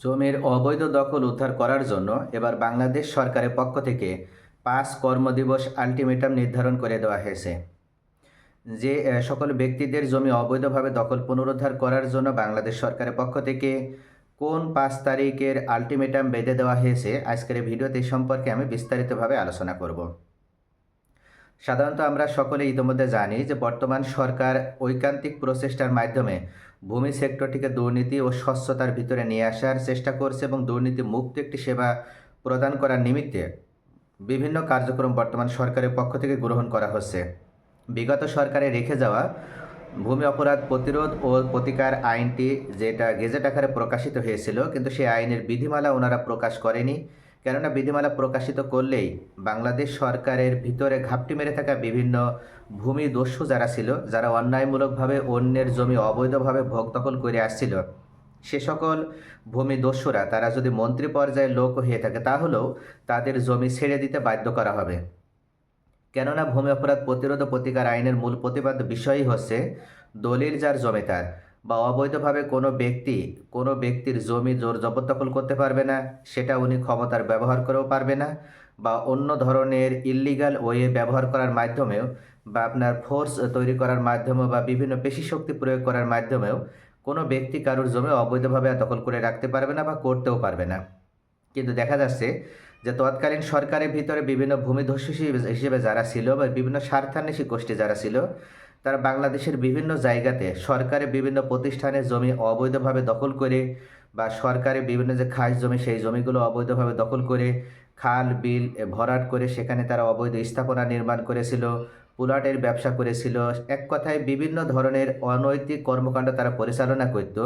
জমির অবৈধ দখল উদ্ধার করার জন্য এবার বাংলাদেশ সরকারের পক্ষ থেকে পাঁচ কর্মদিবস আলটিমেটাম নির্ধারণ করে দেওয়া হয়েছে। যে সকল ব্যক্তিদের জমি অবৈধভাবে দখল পুনরুদ্ধার করার জন্য বাংলাদেশ সরকারের পক্ষ থেকে কোন পাঁচ তারিখের আলটিমেটাম বেঁধে দেওয়া হয়েছে, আজকের ভিডিওতে সম্পর্কে আমি বিস্তারিতভাবে আলোচনা করব। সাধারণত আমরা সকলে ইতিমধ্যে জানি যে বর্তমান সরকার ঐকান্তিক প্রচেষ্টার মাধ্যমে ভূমি সেক্টরটিকে দুর্নীতি ও স্বচ্ছতার ভিতরে নিয়ে আসার চেষ্টা করছে এবং দুর্নীতি মুক্ত একটি সেবা প্রদান করার নিমিত্তে বিভিন্ন কার্যক্রম বর্তমান সরকারের পক্ষ থেকে গ্রহণ করা হচ্ছে। বিগত সরকারে রেখে যাওয়া ভূমি অপরাধ প্রতিরোধ ও প্রতিকার আইনটি যেটা গেজেট আকারে প্রকাশিত হয়েছিল, কিন্তু সেই আইনের বিধিমালা ওনারা প্রকাশ করেনি। কেননা বিধিমালা প্রকাশিত করলেই বাংলাদেশ সরকারের ভিতরে ঘাপটি মেরে থাকা বিভিন্ন ভূমি দস্যু যারা ছিল, যারা অন্যায়মূলকভাবে অন্যের জমি অবৈধভাবে ভোগ দখল করে আসছিল, সে সকল ভূমি দস্যুরা, তারা যদি মন্ত্রী পর্যায়ের লোক হয়ে থাকে, তাহলেও তাদের জমি ছেড়ে দিতে বাধ্য করা হবে। কেননা ভূমি অপরাধ প্রতিরোধ প্রতিকার আইনের মূল প্রতিপাদ্য বিষয়ই হচ্ছে দলিল যার জমিদার বা অবৈধভাবে কোনো ব্যক্তি, কোনো ব্যক্তির জমি জোর জবরদখল করতে পারবে না, সেটা উনি ক্ষমতার ব্যবহার করেও পারবে না বা অন্য ধরনের ইল্লিগাল ওয়ে ব্যবহার করার মাধ্যমেও বা আপনার ফোর্স তৈরি করার মাধ্যমেও বা বিভিন্ন পেশি শক্তি প্রয়োগ করার মাধ্যমেও কোনো ব্যক্তি কারোর জমি অবৈধভাবে দখল করে রাখতে পারবে না বা করতেও পারবে না। কিন্তু দেখা যাচ্ছে যে তৎকালীন সরকারের ভিতরে বিভিন্ন ভূমিধস্যু হিসেবে যারা ছিল বা বিভিন্ন স্বার্থান্বেষী গোষ্ঠী যারা ছিল তারা বাংলাদেশের বিভিন্ন জায়গাতে সরকারের বিভিন্ন প্রতিষ্ঠানে জমি অবৈধভাবে দখল করে বা সরকারের বিভিন্ন যে খাস জমি, সেই জমিগুলো অবৈধভাবে দখল করে খাল, বিল ভরাট করে সেখানে তারা অবৈধ স্থাপনা নির্মাণ করেছিল, পুলাটের ব্যবসা করেছিল। এক কথায় বিভিন্ন ধরনের অনৈতিক কর্মকাণ্ড তারা পরিচালনা করত।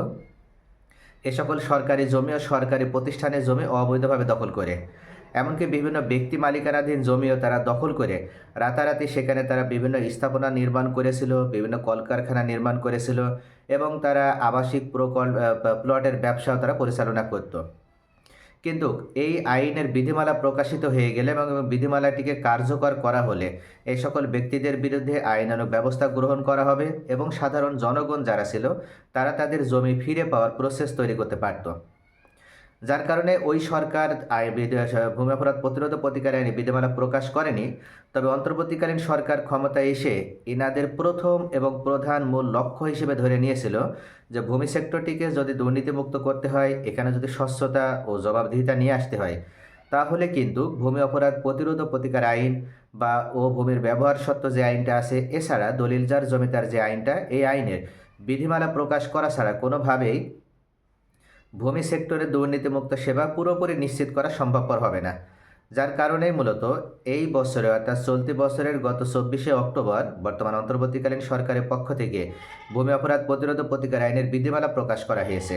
এ সকল সরকারি জমি ও সরকারি প্রতিষ্ঠানের জমি অবৈধভাবে দখল করে। এমনকি বিভিন্ন ব্যক্তি মালিকানাধীন জমিও তারা দখল করে। রাতারাতি সেখানে তারা বিভিন্ন স্থাপনা নির্মাণ করেছিল, বিভিন্ন কলকারখানা নির্মাণ করেছিল এবং তারা আবাসিক প্রকল্প প্লটের ব্যবসাও তারা পরিচালনা করত। কিন্তু এই আইনের বিধিমালা প্রকাশিত হয়ে গেলে এবং বিধিমালাটিকে কার্যকর করা হলে এই সকল ব্যক্তিদের বিরুদ্ধে আইনানুগ ব্যবস্থা গ্রহণ করা হবে এবং সাধারণ জনগণ যারা ছিল, তারা তাদের জমি ফিরে পাওয়ার প্রসেস তৈরি করতে পারত। যার কারণে ওই সরকার ভূমি অপরাধ প্রতিরোধ প্রতিকার আইনে বিধিমালা প্রকাশ করেনি। তবে অন্তর্বর্তীকালীন সরকার ক্ষমতায় এসে ইনাদের প্রথম এবং প্রধান মূল লক্ষ্য হিসেবে ধরে নিয়েছিল যে ভূমি সেক্টরটিকে যদি দুর্নীতিমুক্ত করতে হয়, এখানে যদি স্বচ্ছতা ও জবাবদিহিতা নিয়ে আসতে হয়, তাহলে কিন্তু ভূমি অপরাধ প্রতিরোধ প্রতিকার আইন বা ও ভূমির ব্যবহার সত্ত্ব যে আইনটা আছে, এছাড়া দলিলজার জমিদার যে আইনটা, এই আইনের বিধিমালা প্রকাশ করা ছাড়া কোনোভাবেই ভূমি সেক্টরে দুর্নীতিমুক্ত সেবা পুরোপুরি নিশ্চিত করা সম্ভবপর হবে না। যার কারণে মূলত এই বছরে অর্থাৎ চলতি বছরের গত চব্বিশে অক্টোবর বর্তমান অন্তর্বর্তীকালীন সরকারের পক্ষ থেকে ভূমি অপরাধ প্রতিরোধ প্রতিকার আইনের বিধিমালা প্রকাশ করা হয়েছে।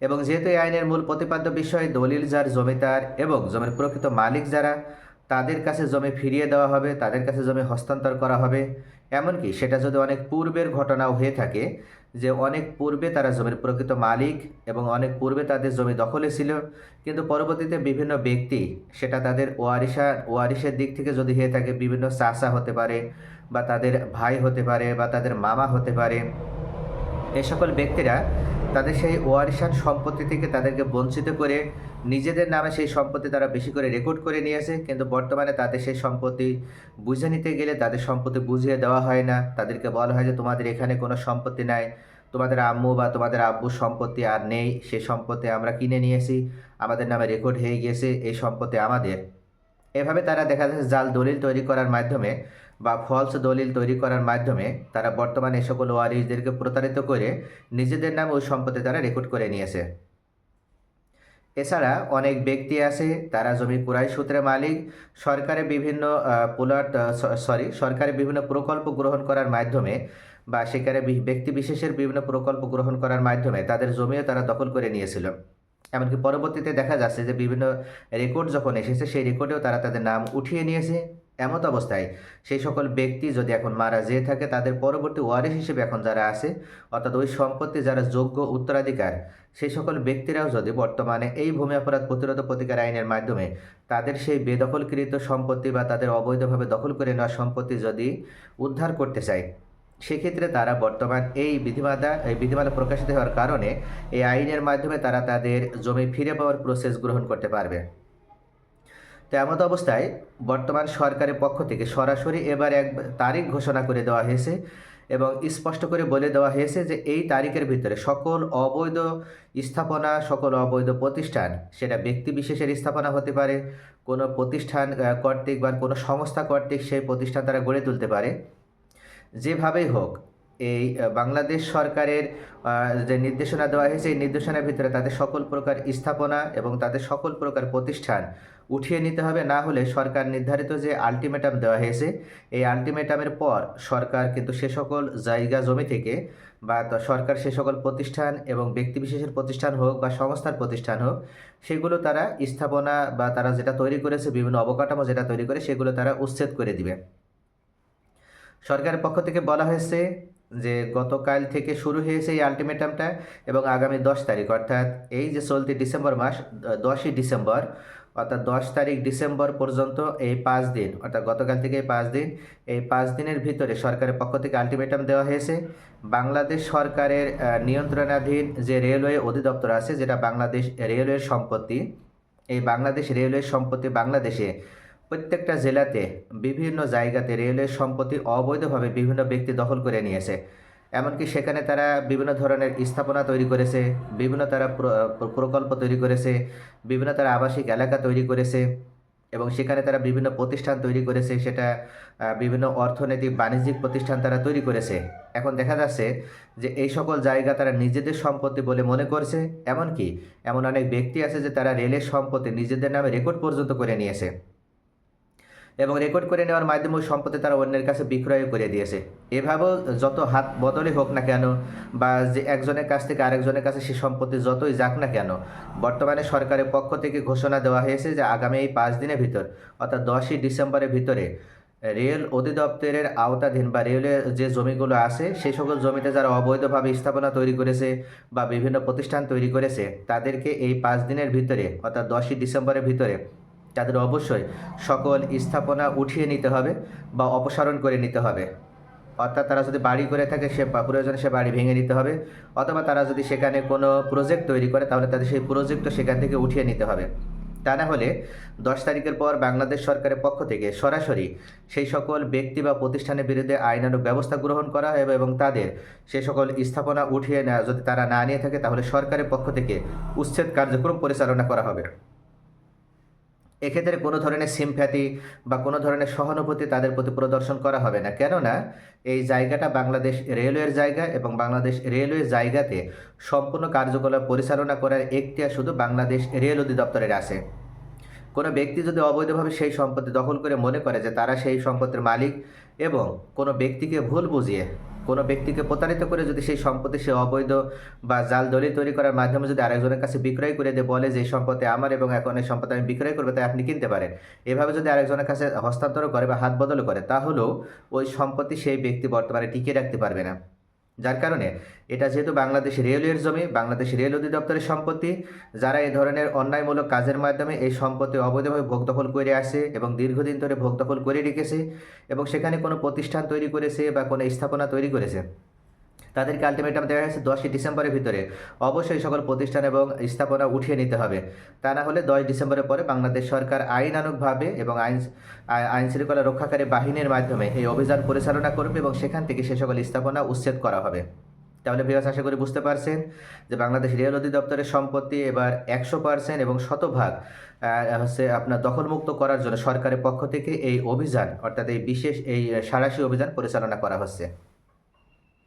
এবং যেহেতু এই আইনের মূল প্রতিপাদ্য বিষয় দলিল যার জমিদার এবং জমির প্রকৃত মালিক যারা, তাদের কাছে জমি ফিরিয়ে দেওয়া হবে, তাদের কাছে জমি হস্তান্তর করা হবে। এমনকি সেটা যদি অনেক পূর্বের ঘটনাও হয়ে থাকে যে অনেক পূর্বে তারা জমির প্রকৃত মালিক এবং অনেক পূর্বে তাদের জমি দখলে ছিল। কিন্তু পরবর্তীতে বিভিন্ন ব্যক্তি সেটা তাদের ওয়ারিসা ওয়ারিসের দিক থেকে যদি হয়ে থাকে বিভিন্ন চাষা হতে পারে বা তাদের ভাই হতে পারে বা তাদের মামা হতে পারে। এ সকল ব্যক্তিরা তাদের সেই ওয়ারিশান সম্পত্তি থেকে তাদেরকে বঞ্চিত করে নিজেদের নামে সেই সম্পত্তি তারা বেশি করে রেকর্ড করে নিয়েছে, কিন্তু বর্তমানে তাদের সেই সম্পত্তি বুঝে নিতে গেলে তাদের সম্পত্তি বুঝিয়ে দেওয়া হয় না। তাদেরকে বলা হয় যে, তোমাদের এখানে কোনো সম্পত্তি নাই। তোমাদের আম্মু বা তোমাদের আব্বুর সম্পত্তি আর নেই। সেই সম্পত্তি আমরা কিনে নিয়েছি। আমাদের নামে রেকর্ড হয়ে গিয়েছে। এই সম্পত্তি আমাদের। এভাবে তারা দেখা যাচ্ছে জাল দলিল তৈরি করার মাধ্যমে বা ফলস দলিল তৈরি করার মাধ্যমে তারা বর্তমানে সকল ওয়ারিসদেরকে প্রতারিত করে নিজেদের নামে ওই সম্পত্তি তারা রেকর্ড করে নিয়েছে। এছাড়া অনেক ব্যক্তি আছে, তারা জমি কুড়াই সূত্রে মালিক। সরকারের বিভিন্ন প্লট সরি সরকারের বিভিন্ন প্রকল্প গ্রহণ করার মাধ্যমে বা সেখানে ব্যক্তি বিশেষের বিভিন্ন প্রকল্প গ্রহণ করার মাধ্যমে তাদের জমিও তারা দখল করে নিয়েছিল। এমনকি পরবর্তীতে দেখা যাচ্ছে যে বিভিন্ন রেকর্ড যখন এসেছে, সেই রেকর্ডেও তারা তাদের নাম উঠিয়ে নিয়েছে। এমত অবস্থায়। সেই সকল ব্যক্তি যদি এখন মারা যেয়ে থাকে, তাদের পরবর্তী ওয়ারিশ হিসেবে এখন যারা আছে, অর্থাৎ ওই সম্পত্তি যারা যোগ্য উত্তরাধিকার, সেই সকল ব্যক্তিরাও যদি বর্তমানে এই ভূমি অপরাধ প্রতিরোধ প্রতিকার আইনের মাধ্যমে তাদের সেই বেদখলকৃত সম্পত্তি বা তাদের অবৈধভাবে দখল করে নেওয়া সম্পত্তি যদি উদ্ধার করতে চায়, সেক্ষেত্রে তারা বর্তমান এই বিধিমালা এই বিধিমালা প্রকাশিত হওয়ার কারণে এই আইনের মাধ্যমে তারা তাদের জমি ফিরে পাওয়ার প্রসেস গ্রহণ করতে পারবে। তো এমত অবস্থায় বর্তমান সরকারের পক্ষ থেকে সরাসরি এবার এক তারিখ ঘোষণা করে দেওয়া হয়েছে এবং স্পষ্ট করে বলে দেওয়া হয়েছে যে এই তারিখের ভিতরে সকল অবৈধ স্থাপনা, সকল অবৈধ প্রতিষ্ঠান, সেটা ব্যক্তি বিশেষের স্থাপনা হতে পারে, কোনো প্রতিষ্ঠান কর্তৃক বা কোনো সংস্থা কর্তৃক সেই প্রতিষ্ঠান তারা গড়ে তুলতে পারে। যেভাবেই হোক এই বাংলাদেশ সরকারের যে নির্দেশনা দেওয়া হয়েছে, এই নির্দেশনার ভিতরে তাদের সকল প্রকার স্থাপনা এবং তাদের সকল প্রকার প্রতিষ্ঠান উঠিয়ে নিতে হবে। না হলে সরকার নির্ধারিত যে আলটিমেটাম দেওয়া হয়েছে, এই আলটিমেটামের পর সরকার কিন্তু সে সকল জায়গা জমি থেকে বা সরকার সে সকল প্রতিষ্ঠান এবং ব্যক্তিবিশেষের প্রতিষ্ঠান হোক বা সংস্থার প্রতিষ্ঠান হোক, সেগুলো তারা স্থাপনা বা তারা যেটা তৈরি করেছে, বিভিন্ন অবকাঠামো যেটা তৈরি করে, সেগুলো তারা উচ্ছেদ করে দিবে। সরকারের পক্ষ থেকে বলা হয়েছে যে গতকাল থেকে শুরু হয়েছে এই আলটিমেটামটা এবং আগামী দশ তারিখ, অর্থাৎ এই যে চলতি ডিসেম্বর মাস দশই ডিসেম্বর, অর্থাৎ দশ তারিখ ডিসেম্বর পর্যন্ত এই পাঁচ দিন, অর্থাৎ গতকাল থেকে এই পাঁচ দিন, এই পাঁচ দিনের ভিতরে সরকারের পক্ষ থেকে আলটিমেটাম দেওয়া হয়েছে। বাংলাদেশ সরকারের নিয়ন্ত্রণাধীন যে রেলওয়ে অধিদপ্তর আছে, যেটা বাংলাদেশ রেলওয়ের সম্পত্তি, এই বাংলাদেশ রেলওয়ের সম্পত্তি বাংলাদেশে প্রত্যেকটা জেলাতে বিভিন্ন জায়গাতে রেলওয়ের সম্পত্তি অবৈধভাবে বিভিন্ন ব্যক্তি দখল করে নিয়েছে। এমনকি সেখানে তারা বিভিন্ন ধরনের স্থাপনা তৈরি করেছে, বিভিন্ন তারা প্র- প্র- প্রকল্প তৈরি করেছে, বিভিন্ন তারা আবাসিক এলাকা তৈরি করেছে এবং সেখানে তারা বিভিন্ন প্রতিষ্ঠান তৈরি করেছে, সেটা বিভিন্ন অর্থনৈতিক বাণিজ্যিক প্রতিষ্ঠান তারা তৈরি করেছে। এখন দেখা যাচ্ছে যে এই সকল জায়গা তারা নিজেদের সম্পত্তি বলে মনে করছে, এমনকি এমন অনেক ব্যক্তি আছে যে তারা রেলের সম্পত্তি নিজেদের নামে রেকর্ড পর্যন্ত করে নিয়েছে। এবং রেকর্ড করে নেওয়ার মাধ্যমে সম্পত্তি তারা অন্যের কাছে বিক্রয় করে দিয়েছে। এভাবেও যত হাত বদলে হোক না কেন বা যে একজনের কাছ থেকে আরেকজনের কাছে সে সম্পত্তি যতই যাক না কেন, বর্তমানে সরকারের পক্ষ থেকে ঘোষণা দেওয়া হয়েছে যে আগামী এই পাঁচ দিনের ভিতর, অর্থাৎ দশই ডিসেম্বরের ভিতরে রেল অধিদপ্তরের আওতাধীন বা রেলের যে জমিগুলো আছে সেই সকল জমিতে যারা অবৈধভাবে স্থাপনা তৈরি করেছে বা বিভিন্ন প্রতিষ্ঠান তৈরি করেছে, তাদেরকে এই পাঁচ দিনের ভিতরে, অর্থাৎ দশই ডিসেম্বরের ভিতরে তাদের অবশ্যই সকল স্থাপনা উঠিয়ে নিতে হবে বা অপসারণ করে নিতে হবে। অর্থাৎ তারা যদি বাড়ি করে থাকে, সে প্রয়োজনে সে বাড়ি ভেঙে নিতে হবে, অথবা তারা যদি সেখানে কোনো প্রজেক্ট তৈরি করে, তাহলে তাদের সেই প্রজেক্টও সেখান থেকে উঠিয়ে নিতে হবে। তা না হলে দশ তারিখের পর বাংলাদেশ সরকারের পক্ষ থেকে সরাসরি সেই সকল ব্যক্তি বা প্রতিষ্ঠানের বিরুদ্ধে আইনানুগ ব্যবস্থা গ্রহণ করা হবে এবং তাদের সে সকল স্থাপনা উঠিয়ে নেওয়া যদি তারা না নিয়ে থাকে, তাহলে সরকারের পক্ষ থেকে উচ্ছেদ কার্যক্রম পরিচালনা করা হবে। এক্ষেত্রে কোনো ধরনের সিমফ্যাতি বা কোনো ধরনের সহানুভূতি তাদের প্রতি প্রদর্শন করা হবে না। কেননা এই জায়গাটা বাংলাদেশ রেলওয়ের জায়গা এবং বাংলাদেশ রেলওয়ে জায়গাতে সম্পূর্ণ কার্যকলাপ পরিচালনা করার এখতিয়ার শুধু বাংলাদেশ রেল অধিদপ্তরের আছে। কোনো ব্যক্তি যদি অবৈধভাবে সেই সম্পত্তি দখল করে মনে করে যে তারা সেই সম্পত্তির মালিক এবং কোনো ব্যক্তিকে ভুল বুঝিয়ে কোনো ব্যক্তিকে প্রতারিত করে যদি সেই সম্পত্তি সে অবৈধ বা জাল দলিল তৈরি করার মাধ্যমে যদি আরেকজনের কাছে বিক্রয় করে দিয়ে, বলে যে সম্পত্তি আমার এবং এখন এই সম্পত্তি আমি বিক্রয় করব, তাই আপনি কিনতে পারেন। এভাবে যদি আরেকজনের কাছে হস্তান্তর করে বা হাত বদল করে, তাহলেও ওই সম্পত্তি সেই ব্যক্তি বর্তমানে টিকিয়ে রাখতে পারবে না। যার কারণে এটা যেহেতু বাংলাদেশ রেলওয়ের জমি, বাংলাদেশ রেল অধিদপ্তরের সম্পত্তি, যারা এই ধরনের অন্যায়মূলক কাজের মাধ্যমে এই সম্পত্তি অবৈধভাবে ভোগ দখল করে আসে এবং দীর্ঘদিন ধরে ভোগ দখল করে রেখেছে এবং সেখানে কোনো প্রতিষ্ঠান তৈরি করেছে বা কোনো স্থাপনা তৈরি করেছে তাদেরকে আলটিমেটাম দেওয়া হয়েছে দশই ডিসেম্বরের ভিতরে। অবশ্যই সকল প্রতিষ্ঠান এবং স্থাপনা উঠিয়ে নিতে হবে। তা না হলে দশ ডিসেম্বরের পরে বাংলাদেশ সরকার আইনানুগভাবে এবং আইন আই- আইন শৃঙ্খলা রক্ষাকারী বাহিনীর মাধ্যমে এই অভিযান পরিচালনা করবে এবং সেখান থেকে সে সকল স্থাপনা উচ্ছেদ করা হবে। তাহলে ভিউয়ার্স আশা করি বুঝতে পারছেন যে বাংলাদেশ রেল অধিদপ্তরের সম্পত্তি এবার একশো পার্সেন্ট এবং শতভাগ হচ্ছে আপনার দখলমুক্ত করার জন্য সরকারের পক্ষ থেকে এই অভিযান, অর্থাৎ এই বিশেষ, এই সাঁড়াশি অভিযান পরিচালনা করা হচ্ছে।